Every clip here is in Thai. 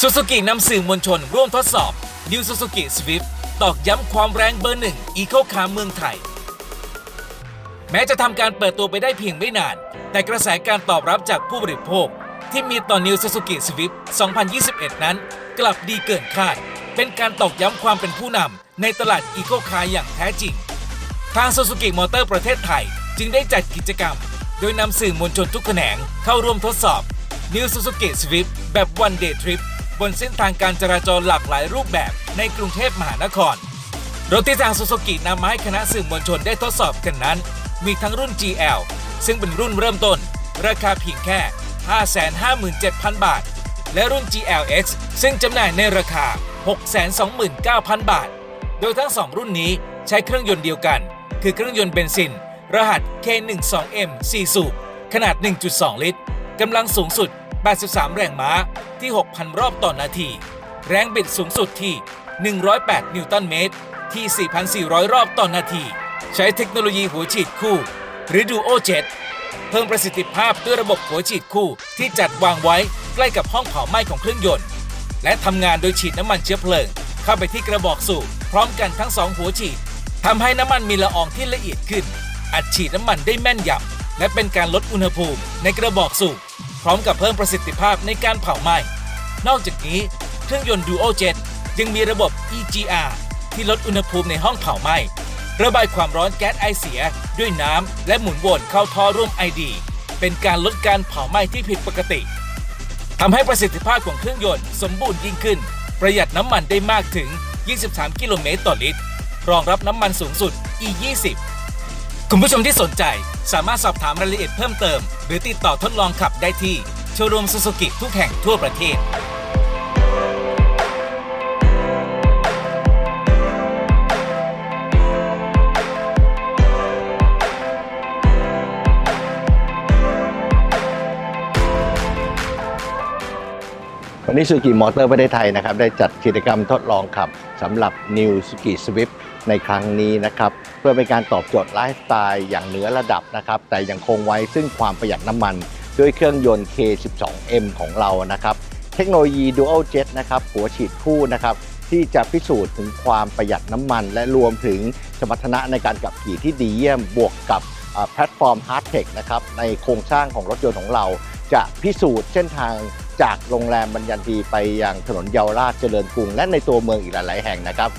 ซูซูกินำสื่อมวลชนร่วมทดสอบ New Suzuki Swift ตอกย้ำความแรงเบอร์หนึ่งอีโคคาร์เมืองไทย แม้จะทำการเปิดตัวไปได้เพียงไม่นาน แต่กระแสการตอบรับจากผู้บริโภค ที่มีต่อ New Suzuki Swift 2021 นั้น กลับดีเกินคาด เป็นการตอกย้ำความเป็นผู้นำในตลาดอีโคคาร์อย่างแท้จริง ทาง Suzuki Motor ประเทศไทย จึงได้จัดกิจกรรม โดยนำสื่อมวลชนทุกแขนงเข้าร่วมทดสอบ New Suzuki Swift แบบ One Day Trip บนเส้นทางการจราจรหลากหลายรูปแบบในกรุงเทพมหานคร รถที่ทาง Suzuki นำมาให้คณะสื่อมวลชนได้ทดสอบกันนั้น มีทั้งรุ่น GL ซึ่งเป็นรุ่นเริ่มต้น ราคาเพียงแค่ 557,000 บาท และรุ่น GLX ซึ่งจำหน่ายในราคา 629,000 บาท โดยทั้ง 2 รุ่นนี้ใช้เครื่องยนต์เดียวกัน คือเครื่องยนต์เบนซิน รหัส K12M 4 สูบขนาด 1.2 ลิตร กำลังสูงสุด 83 แรงม้าที่ 6,000 รอบต่อนาที แรงบิดสูงสุดที่ 108 นิวตันเมตร ที่ 4,400 รอบต่อนาที ใช้เทคโนโลยีหัวฉีดคู่ หรือ Duo Jet เพิ่มประสิทธิภาพด้วยระบบหัวฉีดคู่ที่จัดวางไว้ใกล้กับห้องเผาไหม้ของเครื่องยนต์ และทำงานโดยฉีดน้ำมันเชื้อเพลิง เข้าไปที่กระบอกสูบพร้อมกันทั้งสองหัวฉีดทำให้น้ำมันมีละอองที่ละเอียดขึ้น อัดฉีดน้ำมันได้แม่นยำและเป็นการลดอุณหภูมิในกระบอกสูบพร้อมกับเพิ่มประสิทธิภาพในการเผาไหม้ นอกจากนี้เครื่องยนต์ Duo Jet ยังมีระบบ EGR ที่ลดอุณหภูมิในห้องเผาไหม้ระบายความร้อนแก๊สไอเสีย ด้วยน้ำและหมุนวนเข้าท่อร่วมไอดี เป็นการลดการเผาไหม้ที่ผิดปกติทำให้ประสิทธิภาพของเครื่องยนต์สมบูรณ์ยิ่งขึ้น ประหยัดน้ำมันได้มากถึง 23 กิโลเมตรต่อลิตร รองรับน้ำมันสูงสุด E20 คุณผู้ชมที่สนใจสามารถสอบถามรายละเอียดเพิ่มเติม หรือติดต่อทดลองขับได้ที่โชว์รูมซูซูกิทุกแห่งทั่วประเทศ วันนี้ซูกิมอเตอร์ประเทศไทยนะครับได้จัดกิจกรรมทดลองขับสำหรับ New Suzuki Swift ในครั้งนี้นะครับเพื่อเป็นการตอบโจทย์ไลฟ์สไตล์อย่างเหนือระดับนะครับแต่ยังคงไว้ซึ่งความประหยัดน้ำมัน ด้วยเครื่องยนต์ K12M ของเรานะครับเทคโนโลยี Dual Jet นะครับหัวฉีดคู่นะครับที่จะพิสูจน์ถึงความประหยัดน้ำมัน และรวมถึงสมรรถนะในการขับขี่ที่ดีเยี่ยมบวกกับแพลตฟอร์ม Hard Tech นะครับในโครงสร้างของรถยนต์ของเรา จะพิสูจน์เส้นทาง จากโรงแรมบรรยันทีไปยังถนนเยาวราชเจริญกรุง และในตัวเมืองอีกหลาย ๆ แห่งนะครับ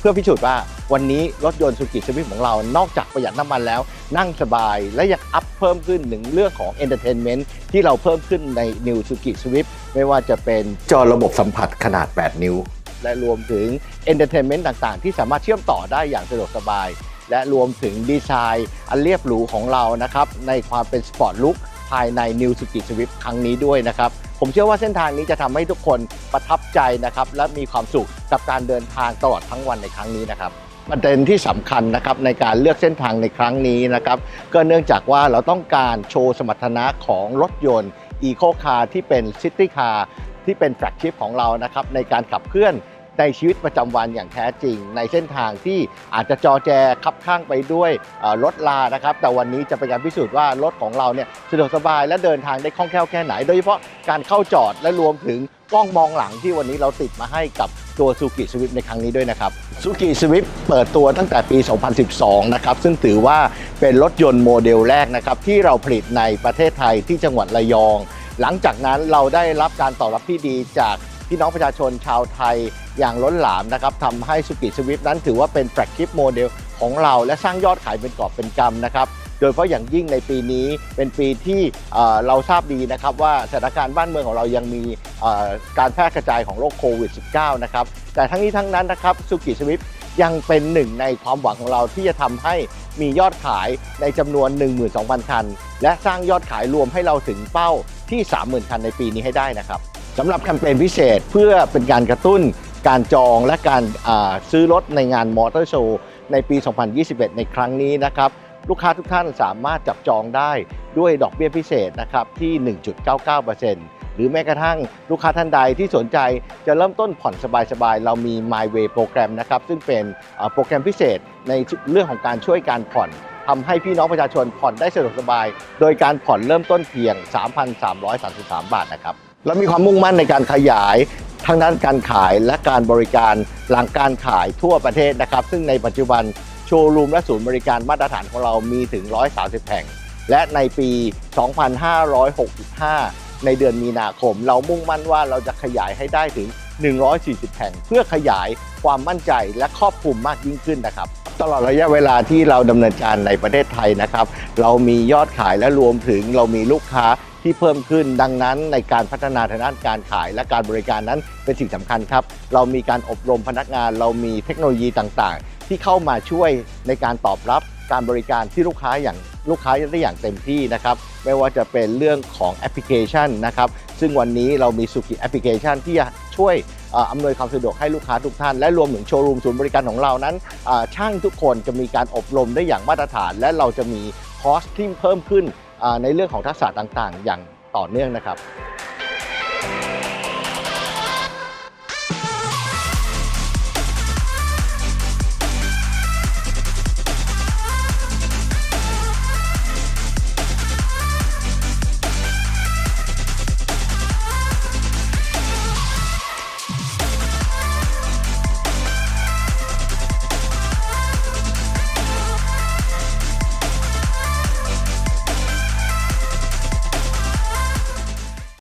เพื่อพิสูจน์ว่าวันนี้รถยนต์สุกิสวิฟของเรานอกจากประหยัดน้ำมันแล้ว นั่งสบายและยังอัพเพิ่มขึ้นหนึ่งเรื่องของ Entertainment ที่เราเพิ่มขึ้นใน New Suzuki Swift ไม่ว่าจะเป็นจอระบบสัมผัสขนาด 8 นิ้ว และรวมถึง Entertainment ต่าง ๆ ที่สามารถเชื่อมต่อได้อย่างสะดวกสบาย และรวมถึงดีไซน์ อันเรียบหรูของเรานะครับในความเป็นสปอร์ตลุค ภายใน New Suzuki Swift ครั้งนี้ด้วยนะครับ ผมเชื่อว่าเส้นทางนี้จะทำให้ทุกคนประทับใจนะครับ และมีความสุขกับการเดินทางตลอดทั้งวันในครั้งนี้นะครับประเด็นที่สำคัญนะครับในการเลือกเส้นทางในครั้งนี้นะครับก็เนื่องจากว่าเราต้องการโชว์สมรรถนะของรถยนต์ Eco Car ที่เป็น City Car ที่เป็นแฟลกชิพของเรานะครับในการขับเคลื่อน ในชีวิตประจำวันอย่างแท้จริง ในเส้นทางที่อาจจะจอแจคับข้างไปด้วยรถลานะครับ แต่วันนี้จะเป็นการพิสูจน์ว่ารถของเราเนี่ยสะดวกสบายและเดินทางได้คล่องแคล่วแค่ไหน โดยเฉพาะการเข้าจอดและรวมถึงกล้องมองหลังที่วันนี้เราติดมาให้กับตัวซูกิสวิฟในครั้งนี้ด้วยนะครับซูกิสวิฟเปิดตัวตั้งแต่ปี 2012 นะครับ ซึ่งถือว่าเป็นรถยนต์โมเดลแรกนะครับ ที่เราผลิตในประเทศไทยที่จังหวัดระยอง หลังจากนั้นเราได้รับการตอบรับที่ดีจาก พี่น้องประชาชนชาวไทยอย่างล้นหลามนะครับทำให้สุกิสวิฟนั้นถือว่าเป็นแฟลกชิพโมเดลของเราและสร้างยอดขายเป็นกอบเป็นกำนะครับโดยเฉพาะอย่างยิ่งในปีนี้เป็นปีที่เราทราบดีนะครับว่าสถานการณ์บ้านเมืองของเรายังมีการแพร่กระจายของโรคโควิด -19 นะครับแต่ทั้งนี้ทั้งนั้นนะครับสุกิสวิฟยังเป็นหนึ่งในความหวังของเราที่จะทำให้มียอดขายในจำนวน 12,000 คัน และสร้างยอดขายรวมให้เราถึงเป้าที่ 30,000 คันในปีนี้ให้ได้นะครับ สำหรับแคมเปญพิเศษเพื่อเป็นการกระตุ้นการจองและการซื้อรถในงานมอเตอร์โชว์ในปี 2021 ในครั้งนี้นะครับลูกค้าทุกท่านสามารถจับจองได้ด้วยดอกเบี้ยพิเศษนะครับที่ 1.99%หรือแม้กระทั่งลูกค้าท่านใดที่สนใจจะเริ่มต้นผ่อนสบายๆ เรามี My Way โปรแกรมนะครับซึ่งเป็นโปรแกรมพิเศษในเรื่องของการช่วยการผ่อนทำให้พี่น้องประชาชนผ่อนได้สะดวกสบาย โดยการผ่อนเริ่มต้นเพียง 3,333 บาทนะครับ และมีความมุ่งมั่นในการขยายทั้งด้านการขายและการบริการหลังการขายทั่วประเทศนะครับ ซึ่งในปัจจุบันโชว์รูมและศูนย์บริการมาตรฐานของเรามีถึง 130 แห่ง และในปี 2565 ในเดือนมีนาคม เรามุ่งมั่นว่าเราจะขยายให้ได้ถึง 140 แห่ง เพื่อขยายความมั่นใจและครอบคลุมมากยิ่งขึ้นนะครับ ตลอดระยะเวลาที่เราดำเนินการในประเทศไทยนะครับ เรามียอดขายและรวมถึงเรามีลูกค้าที่เพิ่มขึ้นดังนั้นในการพัฒนาทางด้านการขายและการบริการนั้นเป็นสิ่งสำคัญครับ เรามีการอบรมพนักงาน เรามีเทคโนโลยีต่างๆ ที่เข้ามาช่วยในการตอบรับการบริการที่ลูกค้าอย่างลูกค้าได้อย่างเต็มที่นะครับไม่ว่าจะเป็นเรื่องของแอปพลิเคชันนะครับซึ่งวันนี้เรามีสุกิแอปพลิเคชันที่ ช่วยอำนวยความสะดวกให้ลูกค้าทุกท่าน และรวมถึงโชว์รูมศูนย์บริการของเรานั้น ช่างทุกคนจะมีการอบรมได้อย่างมาตรฐาน และเราจะมีคอร์สที่เพิ่มขึ้นในเรื่องของทักษะต่างๆ อย่างต่อเนื่องนะครับ